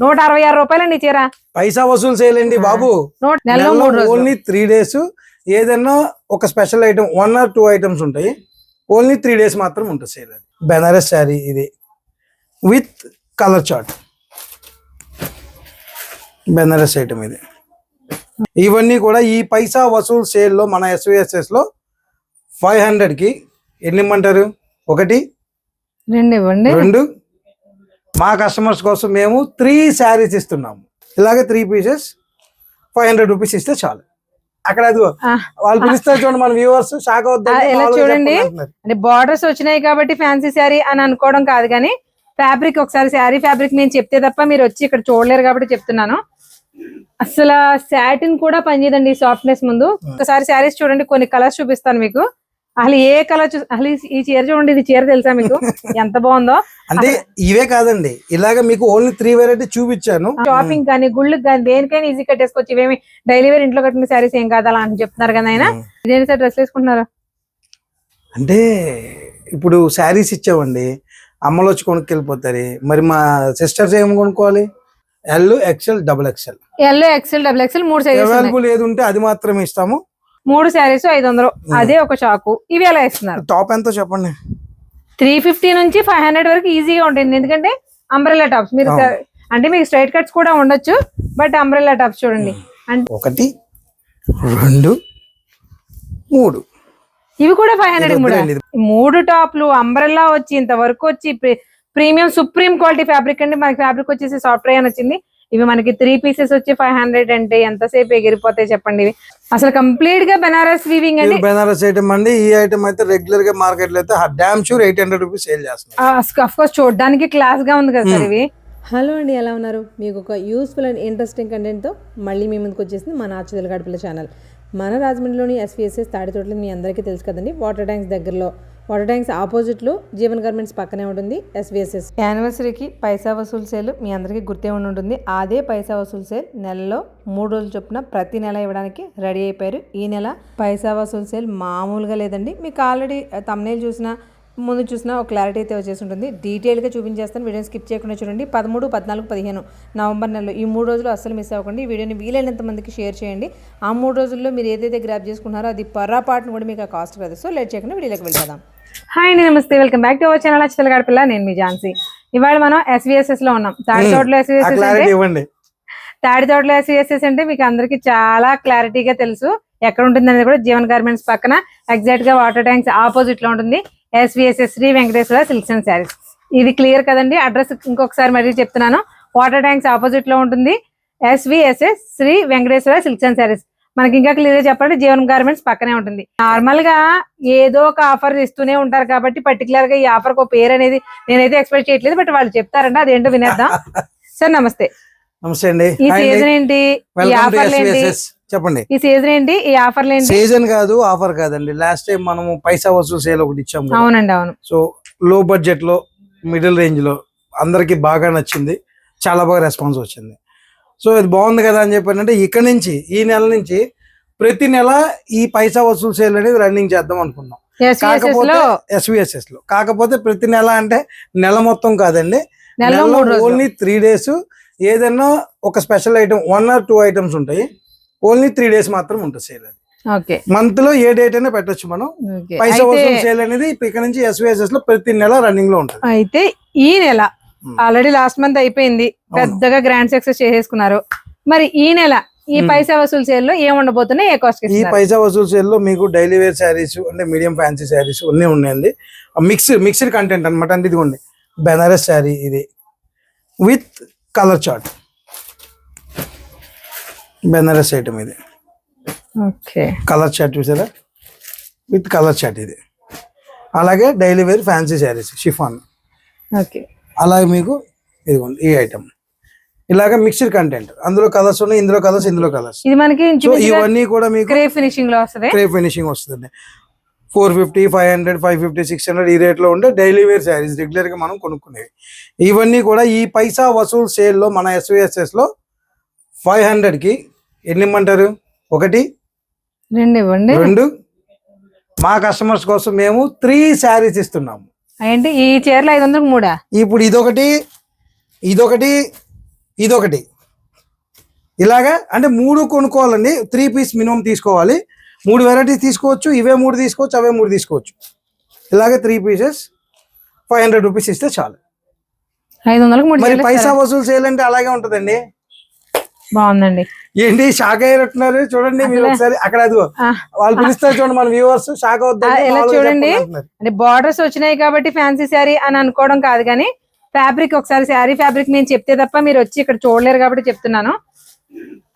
నూట అరవై ఆరు రూపాయలండి చీర. పైసా వసూలు చేయాలండి బాబు. ఓన్లీ త్రీ డేస్ ఏదైనా ఒక special item one or two items ఉంటాయి. ఓన్లీ త్రీ డేస్ మాత్రం ఉంటుంది సేల్ అది. బెనారస్ శారీ ఇది. With colour chart. Banaras item ఇది. ఇవన్నీ కూడా ఈ పైసా వసూలు సేల్లో మన ఎస్విఎస్ఎస్లో ఫైవ్ హండ్రెడ్కి ఎన్ని ఇమ్మంటారు? ఒకటి రెండు ఇవ్వండి. రెండు మా కస్టమర్స్ కోసం మేము త్రీ శారీస్ ఇస్తున్నాము. ఇలాగే three pieces five hundred rupees ఇస్తే చాలు. అక్కడ అది వాళ్ళు పిలుస్తారు చూడండి మన వ్యూవర్స్ షాక్ ఇలా చూడండి. అంటే బార్డర్స్ వచ్చినాయి కాబట్టి ఫ్యాన్సీ శారీ అని అనుకోవడం కాదు కానీ ఫ్యాబ్రిక్ ఒకసారి శారీ ఫ్యాబ్రిక్ నేను చెప్తే తప్ప మీరు వచ్చి ఇక్కడ చూడలేరు కాబట్టి చెప్తున్నాను. అసలు సాటిన్ కూడా పనిచేయదండి సాఫ్ట్నెస్ ముందు. ఒకసారి శారీస్ చూడండి కొన్ని కలర్స్ చూపిస్తాను మీకు. అసలు ఏ కలర్ అసలు ఈ- చీర చూడండి ఇది చీర తెలుసా మీకు? ఎంత బాగుందో? అంటే ఇవే కాదండి. ఇలాగ మీకు ఓన్లీ త్రీ వెరైటీ చూపించాను షాపింగ్ కానీ గుళ్ళకి కానీ దేనికైనా ఈజీ కట్టేసుకోవచ్చు. ఇవేమి డైలీ వేర్ ఇంట్లో కట్టిన శారీస్ ఏం కాదు అలా అని చెప్తున్నారు కదా ఆయన. ఇదేంటి సార్ డ్రెస్ వేసుకుంటున్నారు? అంటే ఇప్పుడు శారీస్ ఇచ్చామండి. అమ్మలు వచ్చి కొనుక్కెళ్ళిపోతారు. మరి మా సిస్టర్స్ ఏం కొనుక్కోవాలి? L XL double XL L XL double XL మూడు సైజెస్ అవైలబుల్ ఏది ఉంటే అది మాత్రమే ఇస్తాము. మూడు శారీస్ ఐదు వందలు అదే ఒక చాకు ఇవి ఎలా ఇస్తున్నారు టాప్ ఎంతో చెప్పండి? త్రీ ఫిఫ్టీ నుంచి ఫైవ్ హండ్రెడ్ వరకు ఈజీగా ఉంటుంది ఎందుకంటే అంబ్రెల్లా టాప్స్. మీరు. అంటే మీకు స్ట్రైట్ కట్స్ కూడా ఉండొచ్చు బట్ అంబ్రెల్లా టాప్స్ చూడండి. అంటే ఒకటి రెండు మూడు. ఇవి కూడా ఫైవ్ హండ్రెడ్ మూడు? మూడు టాప్లు అంబ్రెల్లా వచ్చి ఇంతవరకు వచ్చి ప్రీమియం సుప్రీం క్వాలిటీ ఫ్యాబ్రిక్ అండి. మనకి ఫ్యాబ్రిక్ వచ్చేసి సాఫ్ట్ అని వచ్చింది. ఇవి మనకి త్రీ పీసెస్ వచ్చి ఫైవ్ హండ్రెడ్ అంటే ఎంతసేపు ఎగిరిపోతాయి చెప్పండి ఇవి? అసలు కంప్లీట్గా బెనారస్ వీవింగ్ అండి. బెనారస్ ఐటమ్ అండి. ఈ ఐటమ్ అయితే రెగ్యులర్గా మార్కెట్లో అయితే damn sure eight hundred rupees sale చేస్తున్నాం. అఫ్ కోర్స్ చూడడానికి క్లాస్గా ఉంది కదా సార్ ఇవి. హలో అండి ఎలా ఉన్నారు? మీకు ఒక యూస్ఫుల్ అండ్ ఇంట్రెస్టింగ్ కంటెంట్తో మళ్ళీ మీ ముందుకు వచ్చేసింది మన ఆచుదల గడపల ఛానల్ మన రాజమండ్రిలోని ఎస్విఎస్ఎస్ తాడితోటలు మీ అందరికీ తెలుసు కదండి. వాటర్ ట్యాంక్స్ దగ్గరలో వాటర్ ట్యాంక్స్ ఆపోజిట్లో జీవన్ గార్మెంట్స్ పక్కనే ఉంటుంది ఎస్విఎస్ఎస్ యానివర్సరీకి పైసా వసూలు సేల్ మీ అందరికీ గుర్తే ఉండి ఉంటుంది. అదే పైసా వసూలు సేల్ నెలలో మూడు రోజులు చొప్పున ప్రతి నెల ఇవ్వడానికి రెడీ అయిపోయారు. ఈ నెల పైసా వసూలు సేల్ మామూలుగా లేదండి. మీకు ఆల్రెడీ తమ్నేల్ చూసిన ముందు చూసిన ఒక క్లారిటీ అయితే వచ్చేసి ఉంటుంది డీటెయిల్గా చూపించేస్తాను. వీడియోని స్కిప్ చేయకుండా చూడండి. పదమూడు పద్నాలుగు పదిహేను నవంబర్ నెలలో ఈ మూడు రోజులు అస్సలు మిస్ అవ్వకండి. ఈ వీడియోని వీలైనంత మందికి షేర్ చేయండి. ఆ మూడు రోజుల్లో మీరు ఏదైతే గ్రాప్ చేసుకున్నారో అది పొర్రాపాటును కూడా మీకు ఆ కాస్ట్ కదా సో లేట్ చేయకుండా వీడియోకి వెళ్ళిపోదాం. హాయ్ అండి నమస్తే. Welcome back to our channel అచ్చతల గడపిల్ల నేను మీ ఝాన్సీ. ఇవాళ మనం ఎస్విఎస్ఎస్లో ఉన్నాం. తాడితోటలో ఆ ఎస్విఎస్ఎస్ అంటే ఇవ్వండి. తాడితోటలో ఎస్విఎస్ఎస్ అంటే మీకు అందరికి చాలా క్లారిటీగా తెలుసు. ఎక్కడ ఉంటుంది అనేది కూడా జీవన్ గార్మెంట్స్ పక్కన. ఎగ్జాక్ట్గా వాటర్ ట్యాంక్స్ ఆపోజిట్లో ఉంటుంది. SVSS Sri Venkateswara silks and saris ఇది క్లియర్ కదండి? అడ్రస్ ఇంకొకసారి మరీ చెప్తున్నాను. వాటర్ ట్యాంక్స్ ఆపోజిట్లో ఉంటుంది. SVSS Sri Venkateswara silks and saris మనకి ఇంకా క్లియర్ చెప్పాలంటే జీవన్ గార్మెంట్స్ పక్కనే ఉంటుంది. నార్మల్గా ఏదో ఒక ఆఫర్ ఇస్తూనే ఉంటారు కాబట్టి పర్టికులర్గా ఈ ఆఫర్ ఒక పేరు అనేది నేనైతే ఎక్స్పెక్ట్ చేయట్లేదు బట్ వాళ్ళు చెప్తారంట అదేంటో వినేద్దాం. సార్ నమస్తే. నమస్తే అండి. ఈ. సీజన్ ఏంటి? ఈ ఆఫర్లు ఏంటి? చెప్పండి. ఈ సీజన్ ఏంటి? ఈ ఆఫర్లు ఏంటి? సీజన్ కాదు ఆఫర్ కాదండి. లాస్ట్ టైం మనము పైసా వసూలు సేల్ ఒకటి ఇచ్చాం కదా. అవునండి అవును. సో లో బడ్జెట్లో మిడిల్ రేంజ్లో అందరికి బాగా నచ్చింది. చాలా బాగా రెస్పాన్స్ వచ్చింది. సో ఇది బాగుంది కదా అని చెప్పానంటే ఇక్కడ నుంచి ఈ నెల నుంచి ప్రతి నెల ఈ పైసా వసూలు సేల్ అనేది రన్నింగ్ చేద్దాం అనుకున్నాం. కాకపోతే ఎస్విఎస్ఎస్లో. కాకపోతే ప్రతి నెల అంటే నెల మొత్తం కాదండి. రోజులు. ఓన్లీ త్రీ డేస్ ఏదైనా ఒక special item one or two items ఉంటాయి. ఓన్లీ త్రీ డేస్ మాత్రం ఉంటుంది సేల్ అది. మంత్లో ఏ డేట్ అయినా పెట్టొచ్చు మనం. పైసా వసూలు సేల్ అనేది ఇక్కడ నుంచి ఎస్విఎస్ఎస్లో ప్రతి నెల రన్నింగ్లో ఉంటుంది. అయితే ఈ నెల. ఆల్రెడీ లాస్ట్ మంత్ అయిపోయింది. పెద్దగా గ్రాండ్ సక్సెస్ చేసేసుకున్నారు. మరి ఈ నెల ఈ Hmm. పైసా వసూలు సేల్లో ఏం ఉండబోతున్నాయి ఏ కాస్ట్ ఈ పైసా వసూలు సేల్లో మీకు డైలీ వేర్ శారీస్ అంటే మీడియం ఫ్యాన్సీ శారీస్ అన్నీ ఉన్నాయండి. మిక్స్ మిక్స్డ్ కంటెంట్ అనమాట అంటే ఇదిగోండి బెనారస్ శారీ ఇది. With colour chart Banaras item ఇది. ఓకే. కలర్ చార్ట్ చూసారా? విత్ కలర్ చార్ట్ ఇది. అలాగే daily wear fancy saris chiffon okay. అలాగే మీకు ఇదిగోండి ఈ ఐటమ్ ఇలాగ మిక్స్డ్ కంటెంట్ అందులో కలర్స్ ఉన్నాయి ఇందులో కలర్స్ ఇందులో కలర్స్ ఇది మనకి సో ఇవన్నీ కూడా మీకు గ్రే ఫినిషింగ్లో వస్తది. క్రే ఫినిషింగ్ వస్తుందండి. Four fifty five hundred five fifty six hundred ఈ రేట్లో ఉంటే డైలీ వేర్ శారీస్ రెగ్యులర్గా మనం కొనుక్కునేవి. ఇవన్నీ కూడా ఈ పైసా వసూల్ సేల్లో మన ఎస్విఎస్ఎస్లో ఫైవ్ హండ్రెడ్కి ఎన్ని ఇమ్మంటారు? ఒకటి రెండు ఇవ్వండి. రెండు. మా కస్టమర్స్ కోసం మేము త్రీ శారీస్ ఇస్తున్నాము. ఏంటి? ఈ చీరలు ఐదు వందలకు మూడా? ఇప్పుడు ఇదొకటి ఇదొకటి ఇదొకటి. ఇలాగా అంటే మూడు కొనుక్కోవాలండి. త్రీ పీస్ మినిమం తీసుకోవాలి. మూడు వెరైటీస్ తీసుకోవచ్చు. ఇవే మూడు తీసుకోవచ్చు అవే మూడు తీసుకోవచ్చు. ఇలాగే three pieces five hundred rupees ఇస్తే చాలు. ఐదు వందలకు మరి పైసా? వసూలు చేయాలంటే అలాగే ఉంటదండి. బాగుందండి. ఏంటి షాక్ అయ్యారంటున్నారు చూడండి మీరు ఒకసారి అక్కడ అదిగో ఆ, వాళ్ళు పిలుస్తారు చూడండి మన వ్యూవర్స్ షాక్ ఎలా చూడండి. అంటే బార్డర్స్ వచ్చినాయి కాబట్టి ఫ్యాన్సీ శారీ అని అనుకోవడం కాదు కానీ ఫ్యాబ్రిక్ ఒకసారి శారీ ఫ్యాబ్రిక్ నేను చెప్తే తప్ప మీరు వచ్చి ఇక్కడ చూడలేరు కాబట్టి చెప్తున్నాను.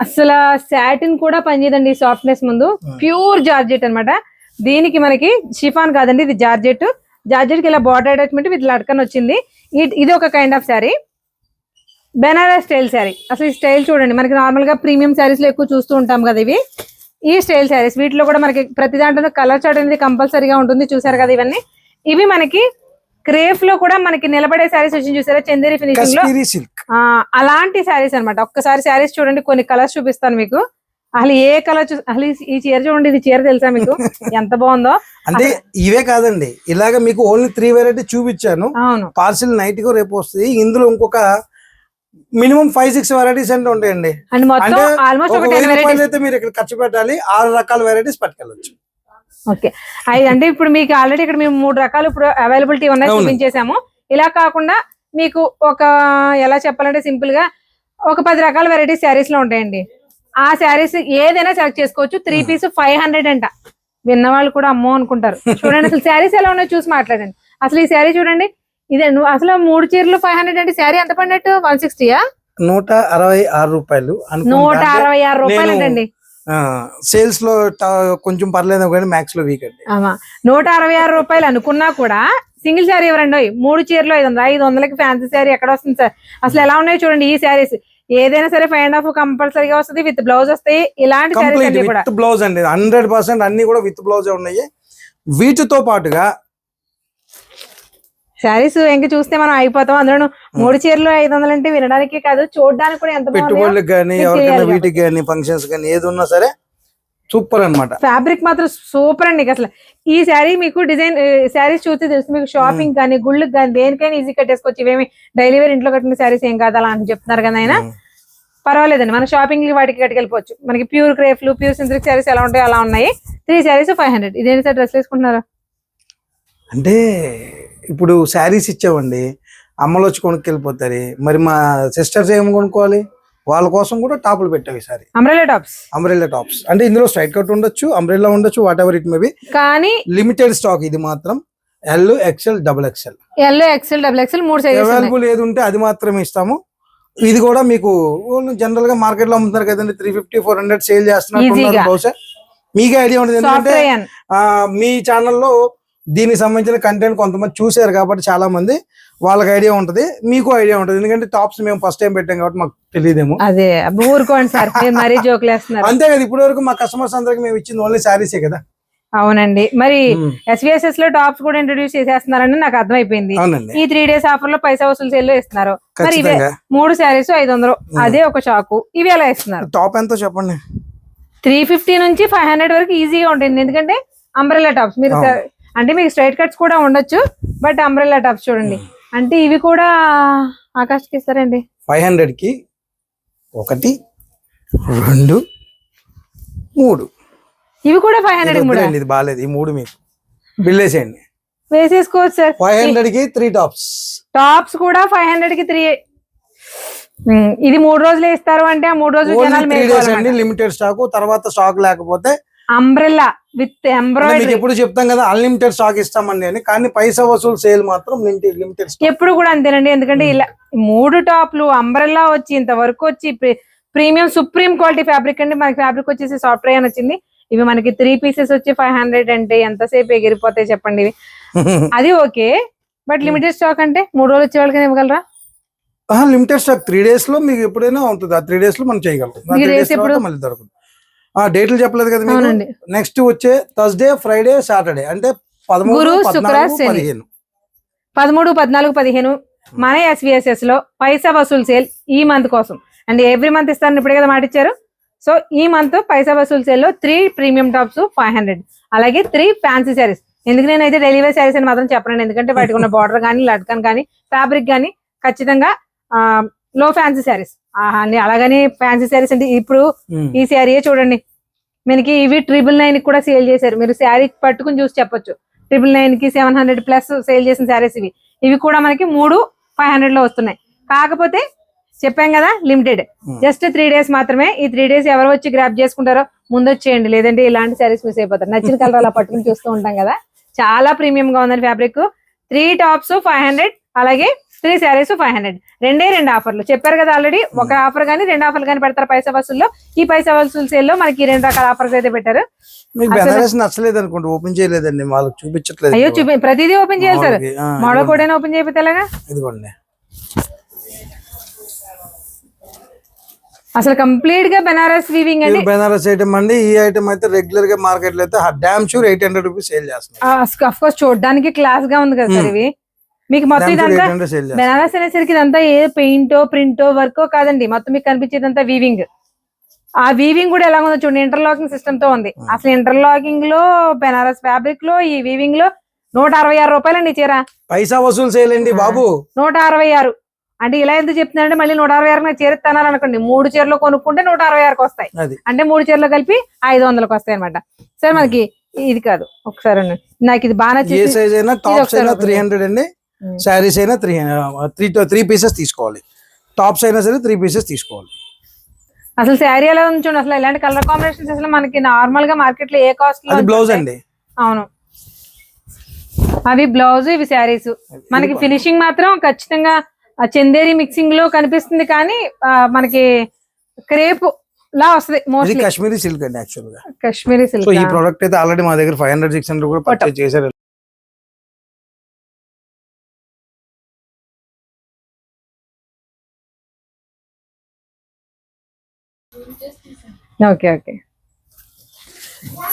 అసలు సాటిన్ కూడా పనిచేయదండి సాఫ్ట్నెస్ ముందు. ప్యూర్ జార్జెట్ అన్నమాట. దీనికి మనకి షిఫాన్ కాదండి ఇది జార్జెట్. జార్జెట్కి ఇలా బార్డర్ అటాచ్మెంట్ విత్ లట్కన్ వచ్చింది. ఇది ఒక kind of sari Banaras style sari. అసలు ఈ స్టైల్ చూడండి మనకి నార్మల్గా ప్రీమియం శారీస్లో ఎక్కువ చూస్తూ ఉంటాం కదా ఇవి. ఈ స్టైల్ శారీస్ వీటిలో కూడా మనకి ప్రతి దాంట్లో కలర్ చార్ట్ అనేది కంపల్సరీగా ఉంటుంది చూసారు కదా ఇవన్నీ. ఇవి మనకి క్రేఫ్లో కూడా మనకి నిలబడే శారీస్ వచ్చి చూసారా? చందేరి ఫినిషింగ్లో అలాంటి శారీస్ అన్నమాట. ఒక్కసారి శారీస్ చూడండి కొన్ని కలర్స్ చూపిస్తాను మీకు. అసలు ఏ కలర్ చూ అసలు ఈ- చీర చూడండి ఇది చీర తెలుసా మీకు? ఎంత బాగుందో. అంటే ఇవే కాదండి ఇలాగ మీకు ఓన్లీ త్రీ వెరైటీ చూపించాను. అవును. పార్సిల్ నైట్గా రేపు వస్తుంది ఇందులో ఇంకొక మినిమం ఫైవ్ సిక్స్ వెరైటీస్ అంటే ఉంటాయండి. అంటే అయితే మీరు ఇక్కడ ఖర్చు పెట్టాలి. ఆరు రకాల వెరైటీస్ పట్టుకెళ్ళచ్చు. ఓకే. అంటే ఇప్పుడు మీకు ఆల్రెడీ ఇక్కడ మేము మూడు రకాలు ఇప్పుడు అవైలబిలిటీ ఉన్నాయి. చూపించేసాము. ఇలా కాకుండా మీకు ఒక ఎలా చెప్పాలంటే సింపుల్గా ఒక పది రకాల వెరైటీస్ శారీస్లో ఉంటాయండి. ఆ శారీస్ ఏదైనా సెలెక్ట్ చేసుకోవచ్చు. త్రీ పీస్ ఫైవ్ హండ్రెడ్ అంట. విన్న వాళ్ళు కూడా అమ్మో అనుకుంటారు. చూడండి అసలు శారీస్ ఎలా ఉన్నాయో చూసి మాట్లాడండి. అసలు ఈ శారీ చూడండి ఇదే నువ్వు అసలు మూడు చీరలు ఫైవ్ హండ్రెడ్ అంటే శారీ ఎంత పడినట్టు? వన్ సిక్స్టీయా నూట అరవై ఆరు రూపాయలు నూట అరవై ఆరు రూపాయలు అంటండి సేల్స్లో కొంచెం పర్లేదు కానీ మ్యాక్స్లో వీక్ అండి నూట అరవై ఆరు రూపాయలు అనుకున్నా కూడా సింగిల్ శారీ ఎవరండి? మూడు చీరలు ఐదు వందలు. ఐదు వందలకి ఫ్యాన్సీ శారీ ఎక్కడ వస్తుంది సార్? అసలు ఎలా ఉన్నాయో చూడండి ఈ శారీస్. ఏదైనా సరే ఫైవ్ అండ్ హాఫ్ కంపల్సరీగా వస్తుంది విత్ బ్లౌజ్ వస్తాయి. ఇలాంటి శారీస్ బ్లౌజ్ అండి. హండ్రెడ్ పర్సెంట్ అన్ని కూడా విత్ బ్లౌజ్ ఉన్నాయి. వీటితో పాటుగా శారీస్ ఇంక చూస్తే మనం అయిపోతాం. అందులో మూడు చీరలు ఐదు వందలు అంటే వినడానికి కాదు చూడడానికి కూడా ఎంత బాగుంది పెట్టుబడులకు కానీ మీకు ఎవరికైనా తెలియాలి వీటికి కానీ ఫంక్షన్స్ కానీ ఏది ఉన్నా సరే సూపర్ అన్నమాట. ఫ్యాబ్రిక్ మాత్రం సూపర్ అండి అసలు. ఈ శారీ మీకు డిజైన్ శారీస్ చూస్తే తెలుసు మీకు షాపింగ్ కానీ గుళ్ళకి కానీ దేనికైనా ఈజీ కట్టేసుకోవచ్చు. ఇవేమి డైలీ వేర్ ఇంట్లో కట్టిన శారీస్ ఏం కాదు అలా అని చెప్తున్నారు కదా ఆయన. పర్వాలేదండి. మన షాపింగ్ వాటికి కట్టుకెళ్ళిపోవచ్చు. మనకి ప్యూర్ క్రేఫ్లు ప్యూర్ సింథటిక్ శారీస్ ఎలా ఉంటాయో అలా ఉన్నాయి. త్రీ శారీస్ ఫైవ్ హండ్రెడ్ ఇదేంటి సార్ డ్రెస్ వేసుకుంటున్నారు? అంటే ఇప్పుడు శారీస్ ఇచ్చామండి అమ్మలు వచ్చి కొనుక్కెళ్ళిపోతారు మరి మా సిస్టర్స్ ఏం కొనుక్కోవాలి? వాళ్ళ కోసం కూడా టాపులు పెట్టావు ఈసారి అంబ్రెలా టాప్స్ అంబ్రెల్లా టాప్స్ అంటే ఇందులో స్ట్రైట్ కట్ ఉండొచ్చు అంబ్రెల్లా ఉండొచ్చు whatever it may be కానీ లిమిటెడ్ స్టాక్ ఇది మాత్రం L XL double XL L XL double XL మూడు సైజెస్ ఉన్నాయి. అవైలబుల్ ఏది ఉంటే అది మాత్రమే ఇస్తాము. ఇది కూడా మీకు జనరల్గా మార్కెట్లో అమ్ముతున్నారు కదండి three fifty four hundred sale చేస్తున్నారు. బహుశా. మీకే ఐడియా ఉంటుంది ఎందుకంటే మీ ఛానల్లో దీనికి సంబంధించిన కంటెంట్ కొంతమంది చూశారు కాబట్టి చాలా మంది వాళ్ళకి ఐడియా ఉంటది మీకు ఐడియా ఉంటది. ఎందుకంటే టాప్స్ మేము ఫస్ట్ టైం పెట్టాం కాబట్టి మాకు తెలియదేమో. అదే ఊరుకోండి సార్ మీరు జోకులు వేస్తున్నారు అంతే కదా ఇప్పటి వరకు మా కస్టమర్స్ అందరికి మేము ఇచ్చింది ఓన్లీ శారీసే కదా. అవునండి. మరి ఎస్విఎస్ఎస్లో టాప్స్ కూడా ఇంట్రొడ్యూస్ చేసేస్తున్నారని నాకు అర్థమైపోయింది. ఈ త్రీ డేస్ ఆఫర్లో పైసా వసూలు సేల్ ఇస్తున్నారు మరి ఇవే మూడు శారీస్ ఐదు వందలు అదే ఒక షాకు ఇవి ఎలా ఇస్తున్నారు టాప్ ఎంతో చెప్పండి. త్రీ ఫిఫ్టీ నుంచి ఫైవ్ హండ్రెడ్ వరకు ఈజీగా ఉంటుంది ఎందుకంటే అంబ్రెల్లా టాప్స్ మీరు అంటే మీకు స్ట్రైట్ కట్స్ కూడా ఉండొచ్చు బట్ అంబ్రెల్లా టాప్స్ చూడండి. అంటే ఇవి కూడా ఆకాష్కి ఇస్తారండి. ఫైవ్ హండ్రెడ్కి ఒకటి రెండు మూడు. ఇవి కూడా ఫైవ్ హండ్రెడ్ వద్దులేండి, ఇది బాగాలేదు ఈ మూడు మీకు. బిల్ వేసేయండి వేసేసుకోవచ్చు? సార్ ఫైవ్ హండ్రెడ్కి త్రీ టాప్స్ టాప్స్ కూడా ఫైవ్ హండ్రెడ్కి త్రీ ఇది మూడు రోజులు ఇస్తారు అంటే ఆ మూడు రోజులు జనాలు లిమిటెడ్ స్టాక్ తర్వాత స్టాక్ లేకపోతే అంబ్రెల్లా విత్ ఎంబ్రాయిడరీ ఎప్పుడు చెప్తాం కదా అన్లిమిటెడ్ స్టాక్ ఇస్తామండి అని. కానీ పైసా వసూలు సేల్ మాత్రం లిమిటెడ్ ఎప్పుడు కూడా అంతేనండి. ఎందుకంటే ఇలా మూడు టాప్లు అంబ్రెల్లా వచ్చి ఇంతవరకు వచ్చి ప్రీమియం సుప్రీం క్వాలిటీ ఫ్యాబ్రిక్ అండి. మనకి ఫ్యాబ్రిక్ వచ్చేసి సాఫ్ట్ అని వచ్చింది. ఇవి మనకి త్రీ పీసెస్ వచ్చి ఫైవ్ హండ్రెడ్ అంటే ఎంతసేపు ఎగిరిపోతాయి చెప్పండి ఇవి. అది ఓకే. బట్ లిమిటెడ్ స్టాక్ అంటే మూడు రోజులు వచ్చే వాళ్ళకి ఇవ్వగలరా? లిమిటెడ్ స్టాక్ త్రీ డేస్లో మీకు ఎప్పుడైనా ఉంటుంది. ఆ త్రీ డేస్లో మనం చేయగలం ఎప్పుడు? మళ్ళీ దొరకదు. ఆ డేట్లు చెప్పలేదు కదా నెక్స్ట్ వచ్చే థర్స్డే ఫ్రైడే సాటర్డే అంటే పదమూడు గురు, శుక్ర, పద్నాలుగు శని. పదిహేను. పదమూడు పద్నాలుగు పదిహేను. మన ఎస్విఎస్ఎస్లో పైసా వసూలు సేల్ ఈ మంత్ కోసం. అండ్ ఎవ్రీ మంత్ ఇస్తారని ఇప్పుడే కదా మాట ఇచ్చారు. సో ఈ మంత్ పైసా వసూలు సేల్లో three premium tops five hundred. అలాగే త్రీ ఫ్యాన్సీ శారీస్. ఎందుకు నేనైతే డెలివరీ శారీస్ అని మాత్రం చెప్పను ఎందుకంటే వాటికి ఉన్న బార్డర్ కానీ లట్కన్ కానీ ఫ్యాబ్రిక్ కానీ ఖచ్చితంగా లో ఫ్యాన్సీ శారీస్. అండి అలాగని ఫ్యాన్సీ శారీస్ అంటే ఇప్పుడు. ఈ శారీ చూడండి. మనకి ఇవి ట్రిపుల్ నైన్కి కూడా సేల్ చేశారు. మీరు శారీ పట్టుకుని చూసి చెప్పొచ్చు. ట్రిపుల్ నైన్కి సెవెన్ హండ్రెడ్ ప్లస్ సేల్ చేసిన శారీస్ ఇవి. ఇవి కూడా మనకి మూడు ఫైవ్ హండ్రెడ్లో వస్తున్నాయి. కాకపోతే చెప్పాం కదా లిమిటెడ్ జస్ట్ త్రీ డేస్ మాత్రమే ఈ త్రీ డేస్ ఎవరు వచ్చి గ్రాప్ చేసుకుంటారో ముందు వచ్చేయండి. లేదంటే ఇలాంటి శారీస్ మిస్ అయిపోతారు. నచ్చిన కలర్ అలా పట్టుకుని చూస్తూ ఉంటాం కదా. చాలా ప్రీమియం గా ఉందండి fabric three tops five hundred అలాగే త్రీ శారీస్ ఫైవ్ హండ్రెడ్. రెండే రెండు ఆఫర్లు. చెప్పారు కదా ఆల్రెడీ ఒక ఆఫర్ కానీ రెండు ఆఫర్లు కానీ పెడతారు పైసా వసూల్లో. ఈ పైసా వసూలు సేల్లో మనకి ఈ రెండు రకాల ఆఫర్స్ అయితే పెట్టారు. మీకు బెనారస్ నచ్చలేదు అనుకోండి ఓపెన్ చేయలేదండి వాళ్ళకి చూపించట్లేదు. అయ్యో చూపి ప్రతిదీ ఓపెన్ చేయాలి సార్. మోడల్. కూడా ఓపెన్ చేయకపోతే ఎలాగా? ఇదిగోండి. అసలు కంప్లీట్గా బెనారస్ వీవింగ్ అండి. బెనారస్ ఐటమ్ అండి. ఈ ఐటమ్ అయితే రెగ్యులర్గా మార్కెట్లో అయితే damn sure eight hundred rupees sale చేస్తున్నారు కోర్స్ చూడడానికి క్లాస్గా ఉంది కదా సార్ ఇవి. మీకు మొత్తం ఇదంతా బెనారస్ అనేసరికి ఇదంతా ఏ పెయింటో ప్రింటో వర్కో కాదండి. మొత్తం మీకు కనిపించేదంతా వీవింగ్ ఆ వీవింగ్ కూడా ఎలా ఉందో చూడండి. ఇంటర్లాకింగ్ సిస్టమ్తో ఉంది. అసలు ఇంటర్లాకింగ్లో బెనారస్ ఫ్యాబ్రిక్లో ఈ వీవింగ్లో నూట అరవై ఆరు రూపాయలండి చీర. పైసా వసూలు సేల్ అండి బాబు. నూట అరవై ఆరు. అంటే ఇలా ఎందుకు చెప్తున్నారంటే మళ్ళీ నూట అరవై ఆరు చీర అనుకోండి మూడు చీరలు కొనుక్కుంటే నూట అరవై ఆరుకి వస్తాయి. అంటే మూడు చీరలు కలిపి ఐదు వందలకు వస్తాయి అనమాట సార్ మనకి ఇది కాదు. ఒకసారి. నాకు ఇది బాగా త్రీ. హండ్రెడ్ అండి. శారీస్ అయినా త్రీ త్రీ త్రీ పీసెస్ తీసుకోవాలి. టాప్స్ అయినా సరే త్రీ పీసెస్ తీసుకోవాలి. అసలు శారీ ఎలా ఉంది చూడండి అసలు ఇలాంటి కలర్ కాంబినేషన్స్ అసలు మనకి నార్మల్గా మార్కెట్లో ఏ కాస్ట్లో అది బ్లౌజ్ అండి. అవును. అవి బ్లౌజ్ ఇవి శారీస్. మనకి ఫినిషింగ్ మాత్రం ఖచ్చితంగా చందేరి మిక్సింగ్లో కనిపిస్తుంది కానీ మనకి క్రేప్ లా వస్తుంది మోస్ట్లీ కాశ్మీరీ సిల్క్ అండి యాక్చువల్గా. కాశ్మీరీ సో సిల్క్ ఈ ప్రోడక్ట్ అయితే ఆల్రెడీ మా దగ్గర ఫైవ్ హండ్రెడ్ సిక్స్ హండ్రెడ్ కూడా పర్చేజ్ చేశారు. Okay okay.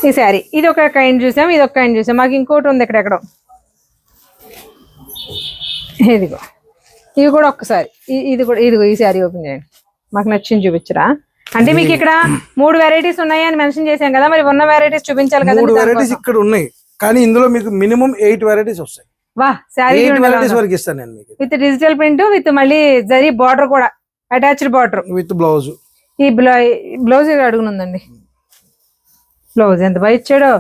ఈ శారీ. ఇది ఒక కైండ్ చూసాం ఇది ఒక కైండ్ చూసాం. మాకు ఇంకోటి ఉంది ఎక్కడెక్కడో ఇదిగో. ఇది కూడా ఒక్కసారి ఇది కూడా ఇదిగో ఈ శారీ ఓపెన్ చేయండి. మాకు నచ్చింది చూపించరా? అంటే మీకు ఇక్కడ మూడు వెరైటీస్ ఉన్నాయి అని మెన్షన్ చేశాం కదా మరి ఉన్న వెరైటీస్ చూపించాలి కదా మూడు వెరైటీస్ ఇక్కడ ఉన్నాయి. కానీ ఇందులో మీకు మినిమం ఎయిట్ వెరైటీస్ వస్తాయి. వా శారీ వెరైటీస్ వరకు ఇస్తాను నేను మీకు. విత్ డిజిటల్ ప్రింట్ విత్ మళ్ళీ జరీ బార్డర్ కూడా. అటాచ్డ్ బార్డర్ విత్ బ్లౌజ్ ఈ బ్లౌ బ్లౌజ్ అడుగునుందండి బ్లౌజ్ ఎంత బాగా ఇచ్చాడో.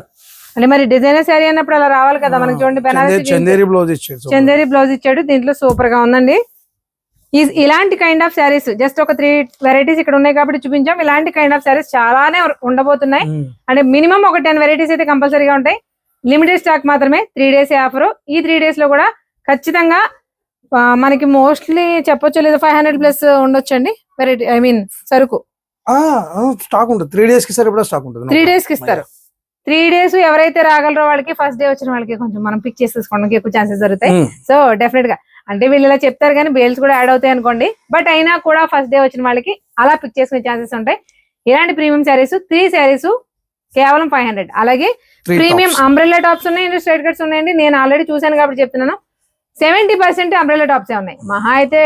అంటే మరి డిజైనర్ శారీ అన్నప్పుడు అలా రావాలి కదా మనకి చూడండి బెనారసి చందేరి బ్లౌజ్ ఇచ్చాడు చందేరి బ్లౌజ్ ఇచ్చాడు దీంట్లో సూపర్గా ఉందండి. ఈ- ఇలాంటి కైండ్ ఆఫ్ శారీస్ జస్ట్ ఒక త్రీ వెరైటీస్ ఇక్కడ ఉన్నాయి కాబట్టి చూపించాం. ఇలాంటి కైండ్ ఆఫ్ శారీస్ చాలానే ఉండబోతున్నాయి. అంటే మినిమం ఒక టెన్ వెరైటీస్ అయితే కంపల్సరీగా ఉంటాయి. లిమిటెడ్ స్టాక్ మాత్రమే త్రీ డేస్ ఆఫర్ ఈ త్రీ డేస్లో కూడా ఖచ్చితంగా మనకి మోస్ట్లీ చెప్పొచ్చు లేదా ఫైవ్ హండ్రెడ్ ప్లస్ ఉండొచ్చు అండి వెరైటీ ఐ మీన్ సరుకు స్టాక్ ఉంటుంది. త్రీ డేస్కి సరిపడా స్టాక్ ఉంటుంది. త్రీ డేస్కి ఇస్తారు. త్రీ డేస్ ఎవరైతే రాగలరో వాళ్ళకి ఫస్ట్ డే వచ్చిన వాళ్ళకి కొంచెం మనం పిక్ చేసేసుకోవడానికి ఎక్కువ ఛాన్సెస్ దొరుకుతాయి. సో డెఫినెట్గా. అంటే వీళ్ళు ఇలా చెప్తారు కానీ బేల్స్ కూడా యాడ్ అవుతాయి అనుకోండి. బట్ అయినా కూడా ఫస్ట్ డే వచ్చిన వాళ్ళకి అలా పిక్ చేసుకునే ఛాన్సెస్ ఉంటాయి. ఇలాంటి ప్రీమియం శారీస్ త్రీ శారీస్ కేవలం ఫైవ్ హండ్రెడ్ అలాగే ప్రీమియం. అంబ్రెల్లా టాప్స్ ఉన్నాయండి స్ట్రైట్ కట్స్ ఉన్నాయండి. నేను ఆల్రెడీ చూశాను కాబట్టి చెప్తున్నాను. సెవెంటీ పర్సెంట్ అంబ్రెల్లా టాప్స్ ఉన్నాయి. మహా అయితే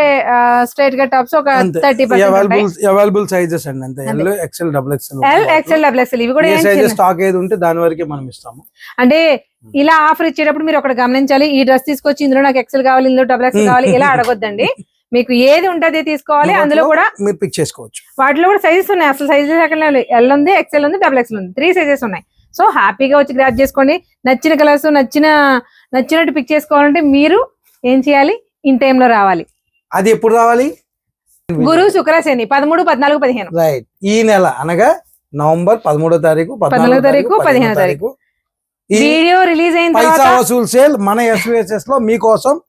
స్ట్రైట్ కట్ టాప్స్ ఒక. థర్టీ పర్సెంట్ అవైలబుల్ సైజెస్ అండి అంతే. L XL double XL L XL double XL ఇవి కూడా స్టాక్ ఏది ఉంటే దాని వరకే మనం ఇస్తాము. అంటే ఇలా ఆఫర్ ఇచ్చేటప్పుడు మీరు ఒకటి గమనించాలి ఈ డ్రెస్ తీసుకొచ్చి ఇందులో నాకు ఎక్సెల్ కావాలి ఇందులో డబుల్ ఎక్స్ఎల్ కావాలి ఇలా అడగొద్దండి. మీకు ఏది ఉంటది తీసుకోవాలి అందులో కూడా మీరు పిక్ చేసుకోవచ్చు. వాటిలో కూడా సైజెస్ ఉన్నాయి. అసలు సైజెస్ ఎక్కడ ఎల్ ఉంది ఎక్సెల్ ఉంది డబుల్ ఎక్సెల్ ఉంది. త్రీ సైజెస్ ఉన్నాయి. సో హ్యాపీగా వచ్చి గ్రాప్ చేసుకోండి. నచ్చిన కలర్స్ నచ్చిన నచ్చినట్టు పిక్ చేసుకోవాలంటే మీరు ఏం చేయాలి? ఇన్లో రావాలి. అది ఎప్పుడు రావాలి? గురు శుక్ర శని పదమూడు పద్నాలుగు పదిహేను. రైట్. ఈ నెల అనగా నవంబర్ పదమూడో తారీఖు పద్నాలుగో తారీఖు, పదిహేనో తారీఖు. వీడియో రిలీజ్ అయిన పైసా వసూల్ సేల్ మన ఎస్విఎస్ఎస్లో మీకోసం.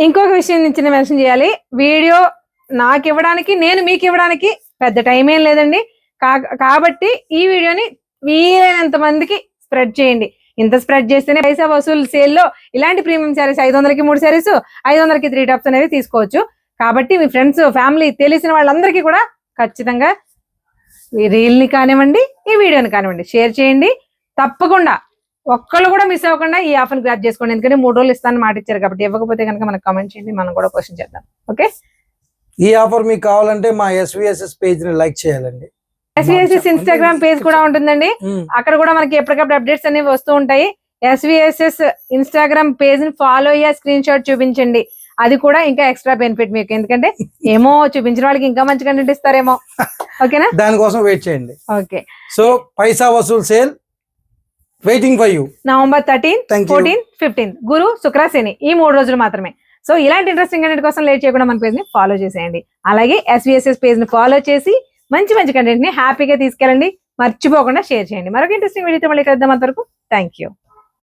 ఇంకొక విషయం నుంచి నేను మెన్షన్ చేయాలి. వీడియో నాకు ఇవ్వడానికి నేను మీకు ఇవ్వడానికి పెద్ద టైం ఏం లేదండి. కా- కాబట్టి ఈ వీడియోని వీలైనంత మందికి స్ప్రెడ్ చేయండి. ఇంత స్ప్రెడ్ చేస్తేనే పైసా వసూలు సేల్లో ఇలాంటి ప్రీమియం శారీస్ ఐదు వందలకి మూడు శారీస్ ఐదు వందలకి త్రీ టాప్స్ అనేవి తీసుకోవచ్చు. కాబట్టి మీ ఫ్రెండ్స్ ఫ్యామిలీ తెలిసిన వాళ్ళందరికీ కూడా ఖచ్చితంగా ఈ రీల్ని ని కానివ్వండి ఈ వీడియోని కానివ్వండి షేర్ చేయండి. తప్పకుండా ఒక్కళ్ళు కూడా మిస్ అవ్వకుండా ఈ ఆఫర్ గ్రాప్ చేసుకోండి. ఎందుకంటే మూడు రోజులు ఇస్తానని మాట ఇచ్చారు కాబట్టి ఇవ్వకపోతే కనుక మనకు కామెంట్ చేయండి మనం కూడా క్వశ్చన్ చేద్దాం. ఓకే ఈ ఆఫర్ మీకు కావాలంటే మా ఎస్విఎస్ఎస్ పేజ్ని లైక్ చేయాలండి. ఎస్విఎస్ఎస్ ఇన్స్టాగ్రామ్ పేజ్ కూడా ఉంటుందండి. అక్కడ కూడా మనకి ఎప్పటికప్పుడు అప్డేట్స్ అనేవి వస్తూ ఉంటాయి. ఎస్విఎస్ఎస్ ఇన్స్టాగ్రామ్ పేజ్ని ఫాలో అయ్యా స్క్రీన్ షాట్ చూపించండి. అది కూడా ఇంకా ఎక్స్ట్రా బెనిఫిట్ మీకు. ఎందుకంటే ఏమో చూపించిన వాళ్ళకి ఇంకా మంచి కంటెంట్ ఇస్తారేమో. ఓకేనా? దానికోసం వెయిట్ చేయండి. ఓకే. సో పైసా Vasool sale waiting for you November thirteen. Fourteen fifteen. గురు శుక్ర శని ఈ మూడు రోజులు మాత్రమే. సో ఇలాంటి ఇంట్రెస్టింగ్ కంటెంట్ కోసం లేట్ చేయకుండా మన పేజ్ని ఫాలో చేసేయండి. అలాగే ఎస్విఎస్ఎస్ పేజ్ని ఫాలో చేసి మంచి మంచి కంటెంట్ని హ్యాపీగా తీసుకెళ్ళండి. మర్చిపోకుండా షేర్ చేయండి. మరొక ఇంట్రెస్టింగ్ వీడియోతో మళ్ళీ కలుద్దాం అంతవరకు. Thank you